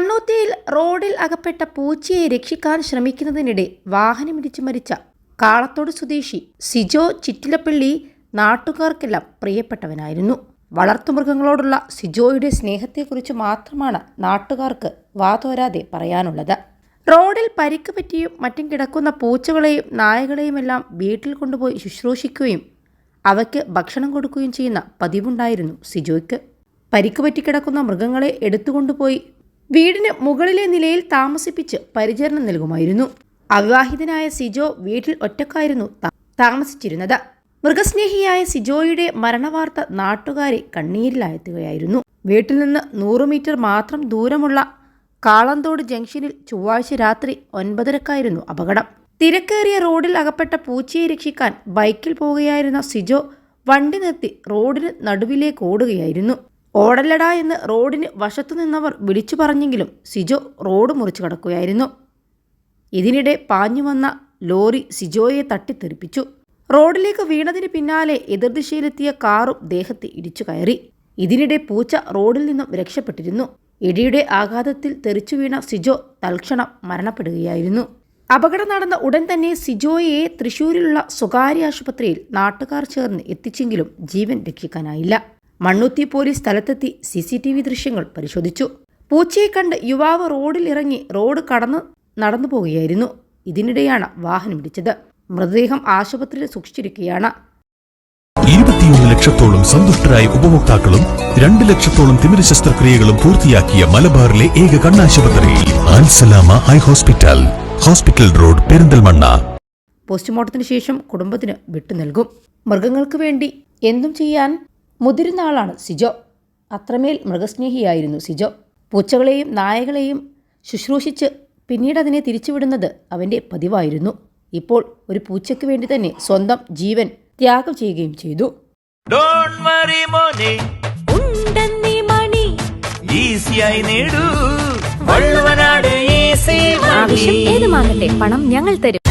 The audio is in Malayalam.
മണ്ണൂത്തിയിൽ റോഡിൽ അകപ്പെട്ട പൂച്ചയെ രക്ഷിക്കാൻ ശ്രമിക്കുന്നതിനിടെ വാഹനമിടിച്ചു മരിച്ച കാളത്തോട് സ്വദേശി സിജോ ചിറ്റിലപ്പള്ളി നാട്ടുകാർക്കെല്ലാം പ്രിയപ്പെട്ടവനായിരുന്നു. വളർത്തുമൃഗങ്ങളോടുള്ള സിജോയുടെ സ്നേഹത്തെക്കുറിച്ച് മാത്രമാണ് നാട്ടുകാർക്ക് വാതോരാതെ പറയാനുള്ളത്. റോഡിൽ പരിക്ക് പറ്റിയും മറ്റും കിടക്കുന്ന പൂച്ചകളെയും നായകളെയുമെല്ലാം വീട്ടിൽ കൊണ്ടുപോയി ശുശ്രൂഷിക്കുകയും അവയ്ക്ക് ഭക്ഷണം കൊടുക്കുകയും ചെയ്യുന്ന പതിവുണ്ടായിരുന്നു സിജോയ്ക്ക്. പരിക്ക് പറ്റിക്കിടക്കുന്ന മൃഗങ്ങളെ എടുത്തുകൊണ്ടുപോയി വീടിന് മുകളിലെ നിലയിൽ താമസിപ്പിച്ച് പരിചരണം നൽകുമായിരുന്നു. അവിവാഹിതനായ സിജോ വീട്ടിൽ ഒറ്റക്കായിരുന്നു താമസിച്ചിരുന്നത്. മൃഗസ്നേഹിയായ സിജോയുടെ മരണവാർത്ത നാട്ടുകാരെ കണ്ണീരിലായെത്തുകയായിരുന്നു വീട്ടിൽ നിന്ന് നൂറ് മീറ്റർ മാത്രം ദൂരമുള്ള കാളന്തോട് ജംഗ്ഷനിൽ ചൊവ്വാഴ്ച രാത്രി ഒൻപതരക്കായിരുന്നു അപകടം. തിരക്കേറിയ റോഡിൽ അകപ്പെട്ട പൂച്ചയെ രക്ഷിക്കാൻ ബൈക്കിൽ പോവുകയായിരുന്ന സിജോ വണ്ടി നിർത്തി റോഡിന് നടുവിലേക്ക് ഓടുകയായിരുന്നു. ഓടല്ലടാ എന്ന് റോഡിന് വശത്തു നിന്നവർ വിളിച്ചു പറഞ്ഞെങ്കിലും സിജോ റോഡ് മുറിച്ചു കടക്കുകയായിരുന്നു. ഇതിനിടെ പാഞ്ഞു വന്ന ലോറി സിജോയെ തട്ടിത്തെറിപ്പിച്ചു. റോഡിലേക്ക് വീണതിന് പിന്നാലെ എതിർദിശയിലെത്തിയ കാറും ദേഹത്തെ ഇടിച്ചു കയറി. ഇതിനിടെ പൂച്ച റോഡിൽ നിന്നും രക്ഷപ്പെട്ടിരുന്നു. ഇടിയുടെ ആഘാതത്തിൽ തെറിച്ചു വീണ സിജോ തൽക്ഷണം മരണപ്പെടുകയായിരുന്നു. അപകടം നടന്ന ഉടൻ തന്നെ സിജോയെ തൃശൂരിലുള്ള സ്വകാര്യ ആശുപത്രിയിൽ നാട്ടുകാർ ചേർന്ന് എത്തിച്ചെങ്കിലും ജീവൻ രക്ഷിക്കാനായില്ല. മണ്ണുത്തി പോലീസ് സ്ഥലത്തെത്തി സി സി ടി വി ദൃശ്യങ്ങൾ പരിശോധിച്ചു. പൂച്ചയെ കണ്ട് യുവാവ് റോഡിൽ ഇറങ്ങി റോഡ് കടന്ന് നടന്നു പോവുകയായിരുന്നു. ഇതിനിടെയാണ് വാഹനം ഇടിച്ചത്. മൃതദേഹം ആശുപത്രിയിൽ സൂക്ഷിച്ചിരിക്കുകയാണ്. ഇരുപത്തിയൊന്ന് ലക്ഷത്തോളം സന്തുഷ്ടരായ ഉപഭോക്താക്കളും രണ്ട് ലക്ഷത്തോളം തിമിര ശസ്ത്രക്രിയകളും പൂർത്തിയാക്കിയ മലബാറിലെ ഏക കണ്ണാശുപത്രി Alsalama eye hospital hospital road Perinthalmanna. പോസ്റ്റ്മോർട്ടത്തിന് ശേഷം കുടുംബത്തിന് വിട്ടു നൽകും. മൃഗങ്ങൾക്ക് വേണ്ടി എന്തും ചെയ്യാൻ മുതിരുന്ന ആളാണ് സിജോ. അത്രമേൽ മൃഗസ്നേഹിയായിരുന്നു സിജോ. പൂച്ചകളെയും നായകളെയും ശുശ്രൂഷിച്ച് പിന്നീട് അതിനെ തിരിച്ചുവിടുന്നത് അവന്റെ പതിവായിരുന്നു. ഇപ്പോൾ ഒരു പൂച്ചയ്ക്ക് വേണ്ടി തന്നെ സ്വന്തം ജീവൻ ത്യാഗം ചെയ്യുകയും ചെയ്തു. പണം ഞങ്ങൾ തരും.